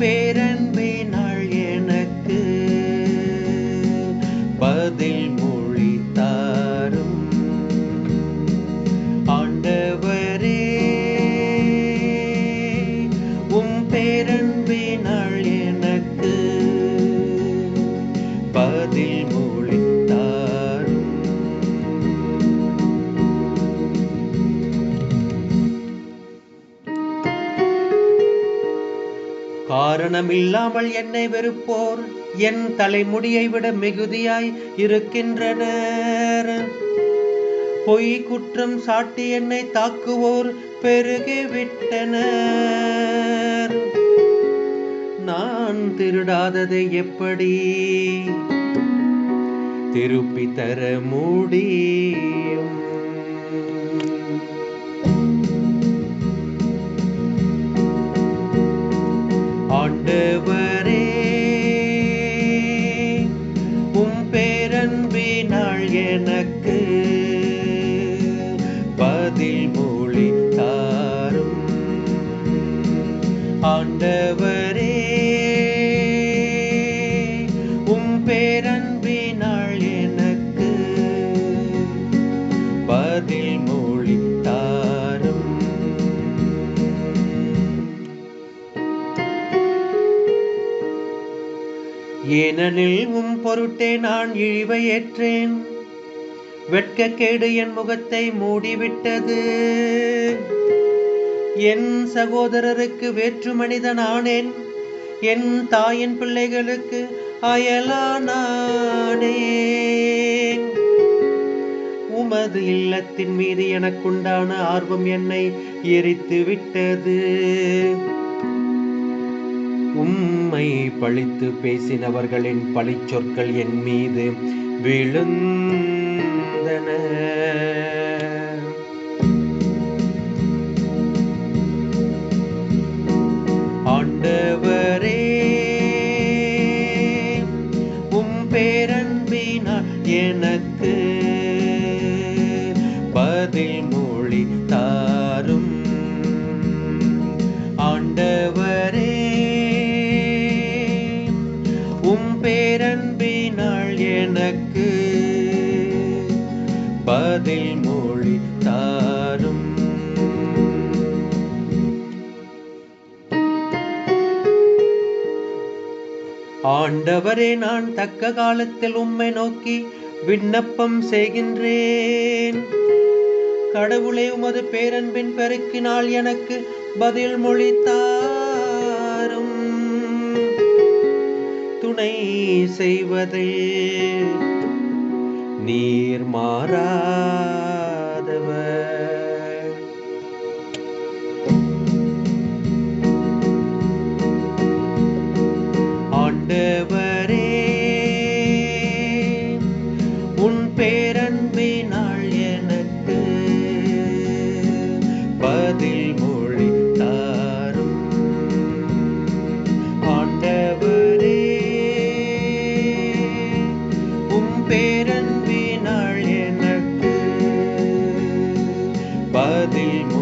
பேரன்பே நாள் எனக்கு. பதில் மொழி தாரும். ஆண்டவரே உம் பேரன்பே நாள் எனக்கு. பதில் காரணமில்லாமல் என்னை வெறுப்போர். என் தலைமுடியை விட மிகுதியாய் இருக்கின்றனர். பொய் குற்றம் சாட்டி என்னை தாக்குவோர் பெருகிவிட்டனர் நான் திருடாததை எப்படி? திருப்பி தர முடியும். பேரன்பினாள் எனக்கு பதில் மொழி தாரும் ஆண்டவரே ஏனெனில் உம் பொருட்டே நான் இழிவை ஏற்றேன். வெட்கக்கேடு என் முகத்தை மூடிவிட்டது. என் சகோதரருக்கு வேற்று மனிதனானேன். என் தாயின் பிள்ளைகளுக்கு அயலானானேன் உமது இல்லத்தின் மீது எனக்குண்டான ஆர்வம் என்னை எரித்து விட்டது உம்மை பழித்து பேசினவர்களின் பழிச்சொற்கள் என் மீது விழுந்தன. ஆண்டவரே உம் பேரன்பினால் எனக்கு எனக்கு பதில் மொழி தாரும். ஆண்டவரே நான் தக்க காலத்தில் உம்மை நோக்கி விண்ணப்பம் செய்கின்றேன். கடவுளே உமது பேரன்பின் பெருக்கினால் எனக்கு பதில் மொழித்தார் துணை செய்வதில் நீர் மாறாதவர் பதில்